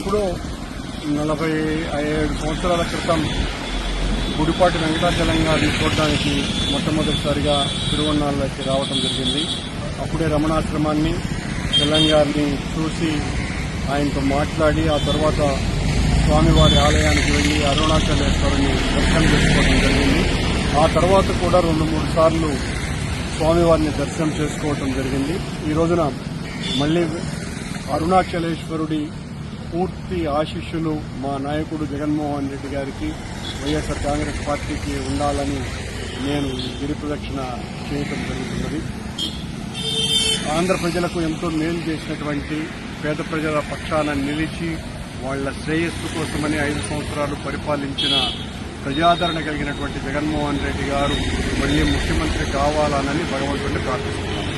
నలభై ఏడు సంవత్సరాల క్రితం గుడిపాటి వెంకటాచలం గారిని చూడడానికి మొట్టమొదటిసారిగా తిరువన్నాళ్ళకి రావటం జరిగింది. అప్పుడే రమణాశ్రమాన్ని తెలంగాణని చూసి ఆయనతో మాట్లాడి ఆ తర్వాత స్వామివారి ఆలయానికి వెళ్ళి అరుణాచలేశ్వరుని దర్శనం చేసుకోవడం జరిగింది. ఆ తర్వాత కూడా రెండు మూడు సార్లు స్వామివారిని దర్శనం చేసుకోవటం జరిగింది. ఈ రోజున మళ్ళీ అరుణాచలేశ్వరుడి పూర్తి ఆశీస్సులు మా నాయకుడు జగన్మోహన్ రెడ్డి గారికి వైఎస్ఆర్ కాంగ్రెస్ పార్టీకి ఉండాలని నేను గిరి ప్రదక్షిణ చేయటం జరుగుతున్నది. ఆంధ్ర ప్రజలకు ఎంతో మేలు చేసినటువంటి పేద ప్రజల పక్షాన నిలిచి వాళ్ళ శ్రేయస్సు కోసమని ఐదు సంవత్సరాలు పరిపాలించిన ప్రజాదరణ కలిగినటువంటి జగన్మోహన్ రెడ్డి గారు మళ్ళీ ముఖ్యమంత్రి కావాలనని భగవంతుడిని ప్రార్థిస్తున్నాను.